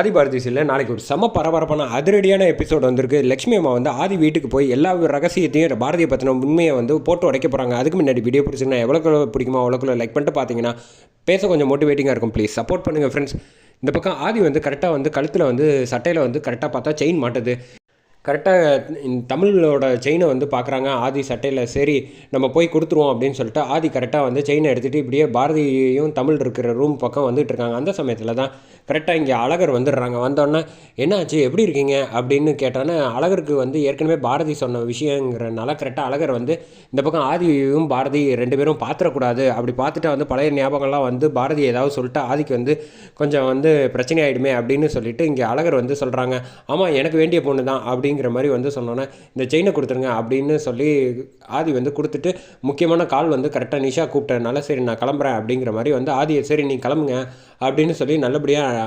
ஆதி பாரதி நாளைக்கு ஒரு செம பரபரப்பான அதிரடியான எபிசோட் வந்திருக்கு. லக்ஷ்மி அம்மா வந்து ஆதி வீட்டுக்கு போய் எல்லா ரகசியத்தையும் பாரதியை பற்றின உண்மையை வந்து போட்டு உடைக்க போகிறாங்க அதுக்கு முன்னாடி வீடியோ பிடிச்சிங்கன்னா எவ்வளோக்குள்ள பிடிக்குமோ அவ்வளோக்குள்ள லைக் பண்ணிட்டு பார்த்தீங்கன்னா பேச கொஞ்சம் மோட்டிவேட்டிங்காக இருக்கும். ப்ளீஸ் சப்போர்ட் பண்ணுங்கள் ஃப்ரெண்ட்ஸ் இந்த பக்கம் ஆதி வந்து கரெக்டாக வந்து கழுத்தில் வந்து சட்டையில் வந்து கரெக்டாக பார்த்தா செயின் மாட்டுது. கரெக்டாக தமிழோட செயினை வந்து பார்க்குறாங்க ஆதி சட்டையில் சரி நம்ம போய் கொடுத்துருவோம் அப்படின்னு சொல்லிட்டு ஆதி கரெக்டாக வந்து செயினை எடுத்துகிட்டு இப்படியே பாரதியும் தமிழ் இருக்கிற ரூம் பக்கம் வந்துட்டு இருக்காங்க. அந்த சமயத்தில் தான் கரெக்டாக இங்கே அழகர் வந்துடுறாங்க. வந்தோடனே என்னாச்சு? எப்படி இருக்கீங்க? அப்படின்னு கேட்டோன்னே அழகருக்கு வந்து ஏற்கனவே பாரதி சொன்ன விஷயங்கிறனால கரெக்டாக அழகர் வந்து இந்த பக்கம் ஆதியும் பாரதி ரெண்டு பேரும் பார்த்துடக்கூடாது அப்படி பார்த்துட்டா வந்து பழைய ஞாபகம்லாம் வந்து பாரதி ஏதாவது சொல்லிட்டு ஆதிக்கு வந்து கொஞ்சம் வந்து பிரச்சனை ஆகிடுமே அப்படின்னு சொல்லிட்டு இங்கே அழகர் வந்து சொல்கிறாங்க ஆமாம் எனக்கு வேண்டிய பொண்ணு தான் அப்படிங்கிற மாதிரி வந்து சொன்னோன்னே இந்த செயினை கொடுத்துருங்க அப்படின்னு சொல்லி ஆதி வந்து கொடுத்துட்டு முக்கியமான கால் வந்து கரெக்டாக நிஷா கூப்பிட்டதுனால சரி நான் கிளம்புறேன் அப்படிங்கிற மாதிரி வந்து ஆதியை சரி நீ கிளம்புங்க அப்படின்னு சொல்லி நல்லபடியாக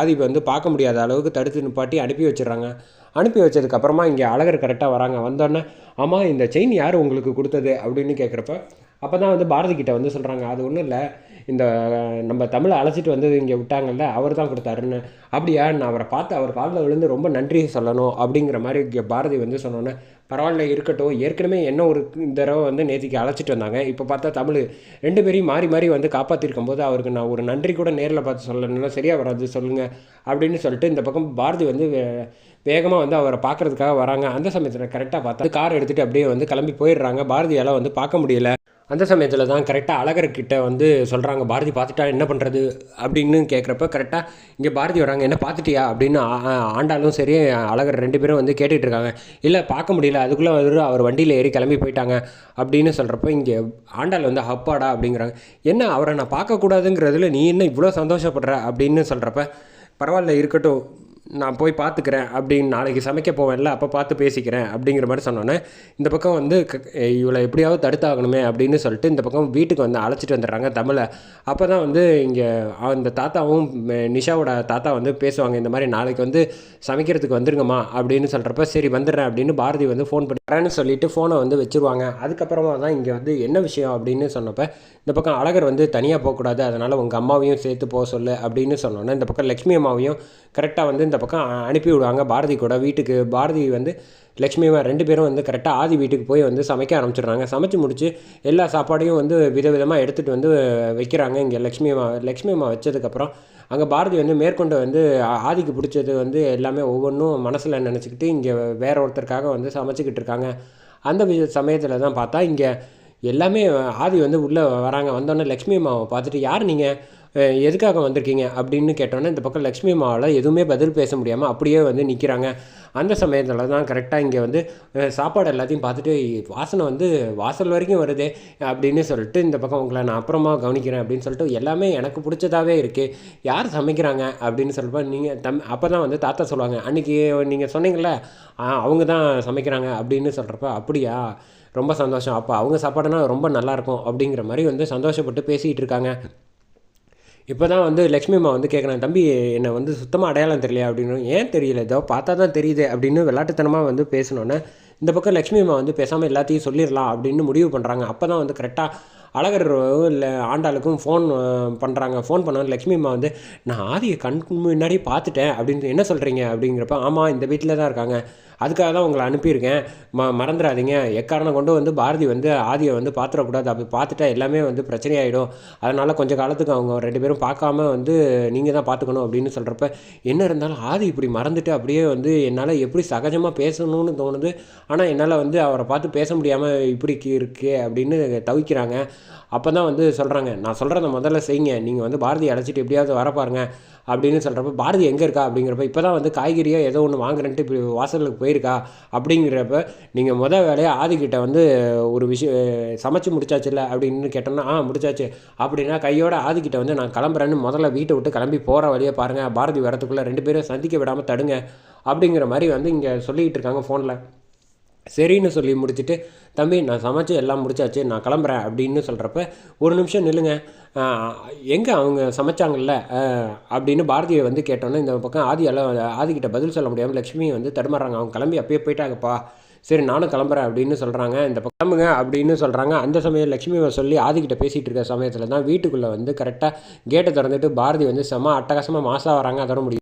ஆதி வந்து பார்க்க முடியாத அளவுக்கு தடுத்து நிப்பாட்டி அனுப்பி வச்சிடுறாங்க. அனுப்பி வச்சதுக்கப்புறமா இங்கே அழகர் கரெக்டாக வராங்க. வந்தோடனே ஆமாம் இந்த செயின் யார் உங்களுக்கு கொடுத்தது? அப்படின்னு கேட்குறப்ப அப்போ தான் வந்து பாரதி கிட்டே வந்து சொல்கிறாங்க அது ஒன்றும் இல்லை. இந்த நம்ம தமிழை அழைச்சிட்டு வந்து இங்கே விட்டாங்கல்ல அவர் தான் கொடுத்தாருன்னு. அப்படியா நான் அவரை பார்த்து அவர் காலில் விழுந்து ரொம்ப நன்றி சொல்லணும் அப்படிங்கிற மாதிரி இங்கே பாரதி வந்து சொன்னோன்னே பரவாயில்ல இருக்கட்டும். ஏற்கனவே என்ன ஒரு தடவை வந்து நேற்றுக்கு அழைச்சிட்டு வந்தாங்க. இப்போ பார்த்தா தமிழ் ரெண்டு பேரையும் மாறி மாறி வந்து காப்பாற்றிருக்கும் போது அவருக்கு நான் ஒரு நன்றி கூட நேரில் பார்த்து சொல்லணும்னா சரியாக வராது சொல்லுங்கள் அப்படின்னு சொல்லிட்டு இந்த பக்கம் பாரதி வந்து வேகமாக வந்து அவரை பார்க்குறதுக்காக வராங்க. அந்த சமயத்தில் கரெக்டாக பார்த்தா கார் எடுத்துகிட்டு அப்படியே வந்து கிளம்பி போயிடுறாங்க. பாரதியால் வந்து பார்க்க முடியல. அந்த சமயத்தில் தான் கரெக்டாக அழகர்கிட்ட வந்து சொல்கிறாங்க பாரதி பார்த்துட்டா என்ன பண்ணுறது அப்படின்னு கேட்குறப்ப கரெக்டாக இங்கே பாரதி வராங்க என்ன பார்த்துட்டியா அப்படின்னு ஆண்டாலும் சரி அழகர் ரெண்டு பேரும் வந்து கேட்டுகிட்டு இருக்காங்க. இல்லை பார்க்க முடியல அதுக்குள்ளே வந்து அவர் வண்டியில் ஏறி கிளம்பி போயிட்டாங்க அப்படின்னு சொல்கிறப்ப இங்கே ஆண்டாள் வந்து ஹப்பாடா அப்படிங்கிறாங்க. என்ன அவரை நான் பார்க்கக்கூடாதுங்கிறதுல நீ என்ன இவ்வளோ சந்தோஷப்படுற அப்படின்னு சொல்கிறப்ப பரவாயில்ல இருக்கட்டும். நான் போய் பார்த்துக்கிறேன் அப்படின்னு நாளைக்கு சமைக்க போவேன்ல அப்போ பார்த்து பேசிக்கிறேன் அப்படிங்கிற மாதிரி சொன்னோன்னே இந்த பக்கம் வந்து இவளை எப்படியாவது தடுத்தாகணுமே அப்படின்னு சொல்லிட்டு இந்த பக்கம் வீட்டுக்கு வந்து அழைச்சிட்டு வந்துடுறாங்க தமிழை. அப்போ தான் வந்து இங்கே அந்த தாத்தாவும் நிஷாவோட தாத்தா வந்து பேசுவாங்க இந்த மாதிரி நாளைக்கு வந்து சமைக்கிறதுக்கு வந்துருங்கம்மா அப்படின்னு சொல்கிறப்ப சரி வந்துடுறேன் அப்படின்னு பாரதி வந்து ஃபோன் பண்ணுறேன்னு சொல்லிட்டு ஃபோனை வந்து வச்சுருவாங்க. அதுக்கப்புறமா தான் இங்கே வந்து என்ன விஷயம் அப்படின்னு சொன்னப்போ இந்த பக்கம் அழகர் வந்து தனியாக போகக்கூடாது அதனால் உங்கள் அம்மாவையும் சேர்த்து போக சொல்லு அப்படின்னு சொன்னோன்னே இந்த பக்கம் லக்ஷ்மி அம்மாவையும் கரெக்டாக வந்து இந்த பக்கம் அனுப்பி விடுவாங்க. பாரதி கூட வீட்டுக்கு பாரதி வந்து லக்ஷ்மி அம்மா ரெண்டு பேரும் வந்து கரெக்டாக ஆதி வீட்டுக்கு போய் வந்து சமைக்க ஆரம்பிச்சிடுறாங்க. சமைச்சு முடிச்சு எல்லா சாப்பாடையும் வந்து விதவிதமாக எடுத்துகிட்டு வந்து வைக்கிறாங்க இங்கே லக்ஷ்மி அம்மா லக்ஷ்மி அம்மா வச்சதுக்கப்புறம். அங்கே பாரதி வந்து மேற்கொண்டு வந்து ஆதிக்கு பிடிச்சது வந்து எல்லாமே ஒவ்வொன்றும் மனசில் நினச்சிக்கிட்டு இங்கே வேற ஒருத்தருக்காக வந்து சமைச்சிக்கிட்டு இருக்காங்க. அந்த சமயத்தில் தான் பார்த்தா இங்கே எல்லாமே ஆதி வந்து உள்ளே வராங்க. வந்தோடனே லக்ஷ்மி அம்மாவை பார்த்துட்டு யார் நீங்கள் எதுக்காக வந்திருக்கீங்க? அப்படின்னு கேட்டோன்னே இந்த பக்கம் லக்ஷ்மி அம்மாவால் எதுவுமே பதில் பேச முடியாமல் அப்படியே வந்து நிற்கிறாங்க அந்த சமயத்தில் தான் கரெக்டாக இங்கே வந்து சாப்பாடு எல்லாத்தையும் பார்த்துட்டு வாசனை வந்து வாசல் வரைக்கும் வருதே அப்படின்னு சொல்லிட்டு இந்த பக்கம் உங்களை நான் அப்புறமா கவனிக்கிறேன் அப்படின்னு சொல்லிட்டு எல்லாமே எனக்கு பிடிச்சதாகவே இருக்குது யார் சமைக்கிறாங்க? அப்படின்னு சொல்லிப்போ நீங்கள் தம் அப்போ தான் வந்து தாத்தா சொல்லுவாங்க அன்றைக்கி நீங்கள் சொன்னீங்களே அவங்க தான் சமைக்கிறாங்க அப்படின்னு சொல்கிறப்ப அப்படியா? ரொம்ப சந்தோஷம். அப்போ அவங்க சாப்பாடுனா ரொம்ப நல்லாயிருக்கும் அப்படிங்கிற மாதிரி வந்து சந்தோஷப்பட்டு பேசிகிட்டு இருக்காங்க இப்போ தான் வந்து லக்ஷ்மி அம்மா வந்து கேட்குறேன் தம்பி என்னை வந்து சுத்தமாக அடையாளம் தெரியல அப்படின்னு. ஏன் தெரியல? ஏதோ பார்த்தா தான் தெரியுது அப்படின்னு விளாட்டுத்தனமாக வந்து பேசினோன்னே இந்த பக்கம் லக்ஷ்மி அம்மா வந்து பேசாமல் எல்லாத்தையும் சொல்லிடலாம் அப்படின்னு முடிவு பண்ணுறாங்க அப்போ தான் வந்து கரெக்டாக அழகர் இல்லை ஆண்டாளுக்கும் ஃபோன் பண்ணுறாங்க ஃபோன் பண்ண லக்ஷ்மி அம்மா வந்து நான் ஆதியை கண் முன்னாடி பார்த்துட்டேன் அப்படின்னு என்ன சொல்கிறீங்க அப்படிங்கிறப்ப ஆமாம் இந்த வீட்டில் தான் இருக்காங்க. அதுக்காக தான் உங்களை அனுப்பியிருக்கேன். ம மறந்துடாதீங்க. எக்காரணம் கொண்டு வந்து பாரதி வந்து ஆதியை வந்து பார்த்துடக்கூடாது. அப்படி பார்த்துட்டா எல்லாமே வந்து பிரச்சனையாயிடும். அதனால் கொஞ்சம் காலத்துக்கு அவங்க ரெண்டு பேரும் பார்க்காம வந்து நீங்கள் தான் பார்த்துக்கணும் அப்படின்னு சொல்கிறப்ப என்ன இருந்தாலும் ஆதி இப்படி மறந்துட்டு அப்படியே வந்து என்னால் எப்படி சகஜமாக பேசணும்னு தோணுது? ஆனால் என்னால் வந்து அவரை பார்த்து பேச முடியாமல் இப்படி இருக்கே அப்படின்னு தவிக்கிறாங்க. அப்போ தான் வந்து சொல்கிறாங்க நான் சொல்கிறத முதல்ல செய்யுங்க. நீங்கள் வந்து பாரதி அழைச்சிட்டு எப்படியாவது வர பாருங்க அப்படின்னு சொல்கிறப்ப பாரதி எங்கே இருக்கா? அப்படிங்கிறப்ப இப்போ தான் வந்து காய்கறியாக ஏதோ ஒன்று வாங்குறேன்ட்டு இப்படி வாசலுக்கு போயிருக்கா? அப்படிங்கிறப்ப நீங்கள் முதல் வேலையாக ஆதிக்கிட்ட வந்து ஒரு விஷயம் சமைச்சு முடிச்சாச்சுல்ல? அப்படின்னு கேட்டோம்னா ஆ முடிச்சாச்சு. அப்படின்னா கையோட ஆதிக்கிட்ட வந்து நான் கிளம்புறேன்னு முதல்ல வீட்டை விட்டு கிளம்பி போகிற வழியை பாருங்கள் பாரதி வரத்துக்குள்ளே ரெண்டு பேரும் சந்திக்க விடாமல் தடுங்க. அப்படிங்கிற மாதிரி வந்து இங்கே சொல்லிக்கிட்டு இருக்காங்க ஃபோனில் சரின்னு சொல்லி முடிச்சுட்டு தம்பி நான் சமைச்சு எல்லாம் முடிச்சாச்சு நான் கிளம்புறேன் அப்படின்னு சொல்கிறப்ப ஒரு நிமிஷம் நில்லுங்க. எங்கே அவங்க சமைச்சாங்கல்ல? அப்படின்னு பாரதியை வந்து கேட்டோன்னே இந்த பக்கம் ஆதி எல்லாம் ஆதிக்கிட்ட பதில் சொல்ல முடியாமல் லக்ஷ்மி வந்து தடுமாறாங்க அவங்க கிளம்பி அப்பயே போயிட்டாங்கப்பா. சரி நானும் கிளம்புறேன் அப்படின்னு சொல்கிறாங்க இந்த கிளம்புங்க அப்படின்னு சொல்கிறாங்க அந்த சமயம் லக்ஷ்மியை சொல்லி ஆதிக்கிட்ட பேசிகிட்டு இருக்க சமயத்தில் தான் வீட்டுக்குள்ளே வந்து கரெக்டாக கேட்டை திறந்துட்டு பாரதி வந்து செம அட்டகாசமாக மாசாக வராங்க. அதோட முடியும்.